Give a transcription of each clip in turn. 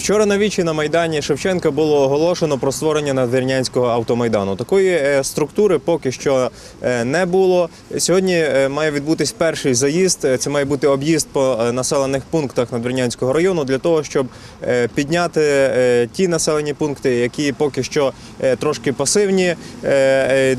Вчора на вічі на майдані Шевченка було оголошено про створення надвірнянського автомайдану. Такої е, структури поки що е, не було. Сьогодні е, має відбутись перший заїзд. Це має бути об'їзд по населених пунктах Надвірнянського району для того, щоб підняти ті населені пункти, які поки що трошки пасивні,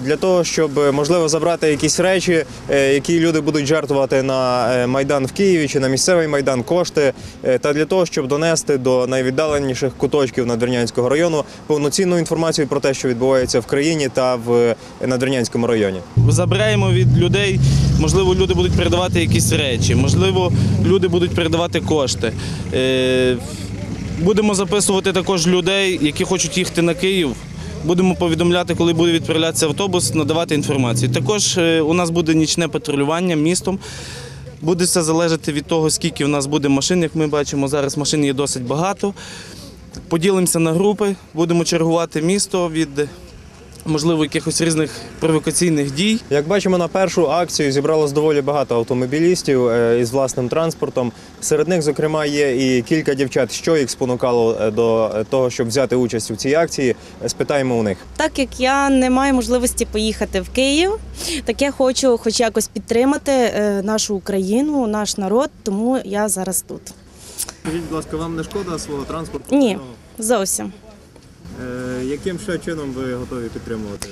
для того, щоб можливо забрати якісь речі, які люди будуть жертвувати на майдан в Києві чи на місцевий майдан кошти, та для того, щоб донести до найвіддаленіших куточків Надвірнянського району повноцінну інформацію про те, що відбувається в країні та в Надвірнянському районі. Забираємо від людей, можливо, люди будуть передавати якісь речі, можливо, люди будуть передавати кошти. Е, Будемо записувати також людей, які хочуть їхати на Київ. Будемо повідомляти, коли буде відправлятися автобус, надавати інформацію. Також е, у нас буде нічне патрулювання містом. Буде все залежати від того, скільки в нас буде машин. Як ми бачимо, зараз машин є досить багато. Поділимося на групи, будемо чергувати місто від можливо якихось різних провокаційних дій. Як бачимо, на першу акцію зібралось доволі багато автомобілістів е, із власним транспортом. Серед них, зокрема, є і кілька дівчат, що їх спонукало е, до того, щоб взяти участь у цій акції. Е, Спитаємо у них. Так як я не маю можливості поїхати в Київ, так я хочу хоч якось підтримати нашу Україну, наш народ, тому я зараз тут. Скажіть, будь ласка, вам не шкода свого транспорту? Ні, зовсім. Яким ще чином ви готові підтримувати?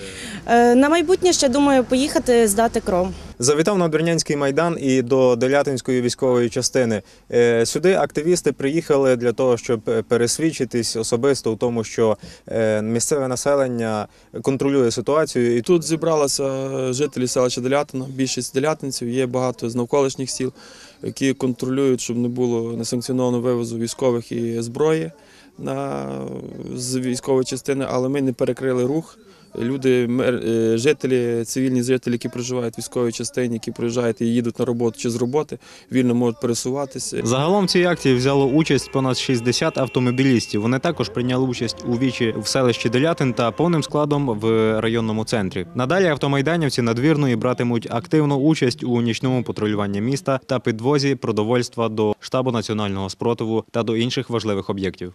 Е, На майбутнє ще думаю поїхати здати кров. Завітав на Дворнянський майдан і до Делятинської військової частини. Е, Сюди активісти приїхали для того, щоб е, пересвідчитись особисто в тому, що місцеве населення контролює ситуацію. І Тут зібралися жителі селища Делятина, більшість делятинців, є багато з навколишніх сіл, які контролюють, щоб не було несанкціонованого вивозу військових і зброї з військової частини, але ми не перекрили рух. Люди, е, жителі, цивільні жителі, які проживають в військовій частині, які приїжджають і їдуть на роботу чи з роботи, вільно можуть пересуватися. Загалом в цій акції взяло участь понад 60 автомобілістів. Вони також прийняли участь у вічі в селищі Делятин та повним складом в районному центрі. Надалі автомайданівці надвірної братимуть активну участь у нічному патрулюванні міста та підвозі продовольства до штабу національного спротиву та до інших важливих об'єктів.